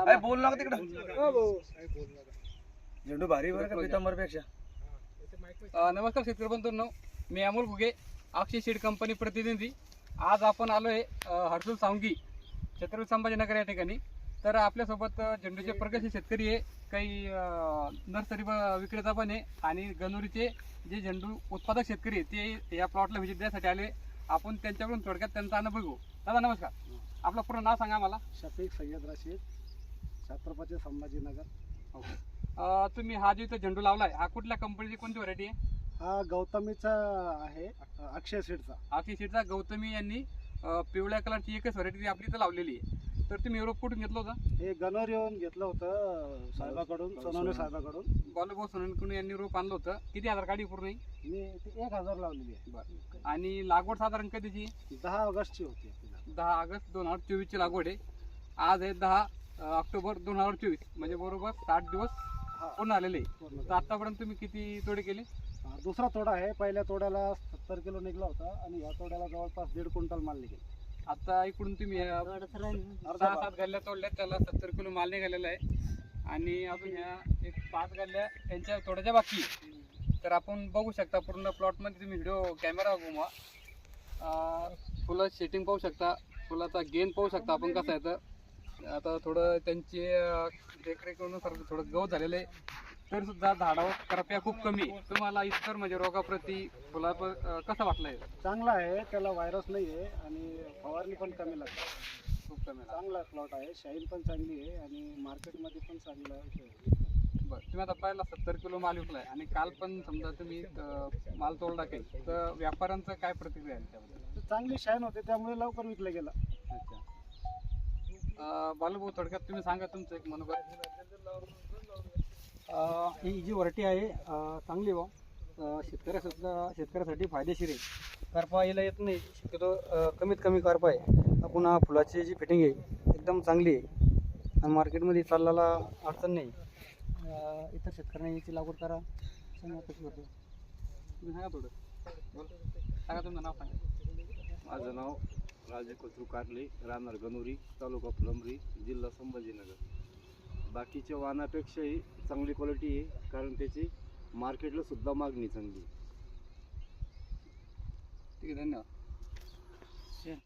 अरे बोल ना तिकडं. झेंडू भारी बरं पितांबरपेक्षा नमस्कार शेतकरी बंधूंनो. मी अमोल घुगे अक्षय सीड कंपनी प्रतिनिधी. आज आपण आलो आहे हर्सुल सावंगी छत्रपती संभाजीनगर या ठिकाणी. तर आपल्यासोबत झेंडूचे प्रगतशील शेतकरी आहे काही नर्सरी विक्रेता पण आहे आणि गणुरीचे जे झेंडू उत्पादक शेतकरी आहे ते या प्लॉटला व्हिजिट द्यायसाठी आले. आपण त्यांच्याकडून थोडक्यात त्यांचा अनुभव घेऊ. दादा नमस्कार. आपलं पूर्ण नाव सांगा मला शफीक सय्यद रशीद छत्रपती संभाजीनगर. अ, तुम्ही हा जो इथं झेंडू लावलाय हा कुठल्या कंपनीची कोणती व्हरायटी आहे? हा गौतमीचा आहे अक्षय सीडचा. आखी सीटचा गौतमी यांनी अ, पिवळ्या कलरची एकच व्हरायटी आपली इथं लावलेली आहे. तर तुम्ही युरोप कुठून घेतलं होतं? हे गनोर येऊन घेतलं होतं साहेबाकडून सोनवणे साहेबाकडून. बालूभाऊ सोननकुण यांनी रोप आणलं होतं. किती हजार काढी पूर्ण आहे? मी ते एक हजार लावलेली आहे. आणि लागवड साधारण कधीची? दहा ऑगस्टची होती. आपली. दहा ऑगस्ट दोन हजार चोवीसची लागवड आहे. आज आहे दहा अ, ऑक्टोबर दोन हजार चोवीस. म्हणजे बरोबर साठ दिवस हा, पूर्ण आलेले आहे. पूर्ण. तर आतापर्यंत तुम्ही किती तोडे केले? हा, दुसरा तोडा आहे. पहिल्या तोड्याला सत्तर किलो निघला होता आणि या तोड्याला जवळपास दीड क्विंटल माल निघेल. आता इकडून तुम्ही अ, सहा सात गल्ल्या तोडल्या त्याला सत्तर किलो माल निघालेला आहे. आणि अजून ह्या एक पाच गल्ल्या त्यांच्या थोड्याच्या बाकी. आहे. तर आपण बघू शकता पूर्ण प्लॉटमध्ये तुम्ही व्हिडिओ कॅमेरा घुमवा. अं, फुलं सेटिंग पाहू शकता. फुलाचा गेन पाहू शकता आपण कसं आहे तर. आता थोडं त्यांची देखरेख करून नुसार थोडं गवत झालेलं आहे. तरी सुद्धा झाडावर करप्या खूप कमी. आहे. तुम्हाला इतर म्हणजे रोगाप्रती फुला कसं वाटलंय? चांगला आहे त्याला व्हायरस नाही आहे आणि फवारणी पण कमी लागते. खूप कमी आहे. चांगला प्लॉट आहे शाईन पण चांगली आहे आणि मार्केटमध्ये पण चांगलं आहे. बरं तुम्ही आता पहिला सत्तर किलो माल विकलाय आणि काल पण समजा तुम्ही माल तोडला काही तर व्यापाऱ्यांचं काय प्रतिक्रिया आहे त्याबद्दल चांगली शाईन होते त्यामुळे लवकर विकलं गेलं. अच्छा. बालूभाऊ थोडक्यात तुम्ही सांगा तुमचं एक मनोगत. ही जी व्हरायटी आहे चांगली बा शेतकऱ्यासुद्धा शेतकऱ्यासाठी फायदेशीर आहे. करपा यायला येत नाही शक्यतो कमीत कमी करपा आहे. पुन्हा फुलाची जी फिटिंग आहे एकदम चांगली आहे. आणि मार्केटमध्ये चालल्याला अडचण नाही. इतर शेतकऱ्यांनी याची लागवड करा. असं करतो? तुम्ही सांगा थोडं. सांगा तुमचं नाव सांगा. माझं नाव राजे कोथरू कारले राहणार गणुरी तालुका फुलंबरी जिल्हा संभाजीनगर. बाकीच्या वाहनापेक्षाही चांगली क्वालिटी आहे कारण त्याची मार्केटला सुद्धा मागणी चांगली ठीक आहे धन्यवाद.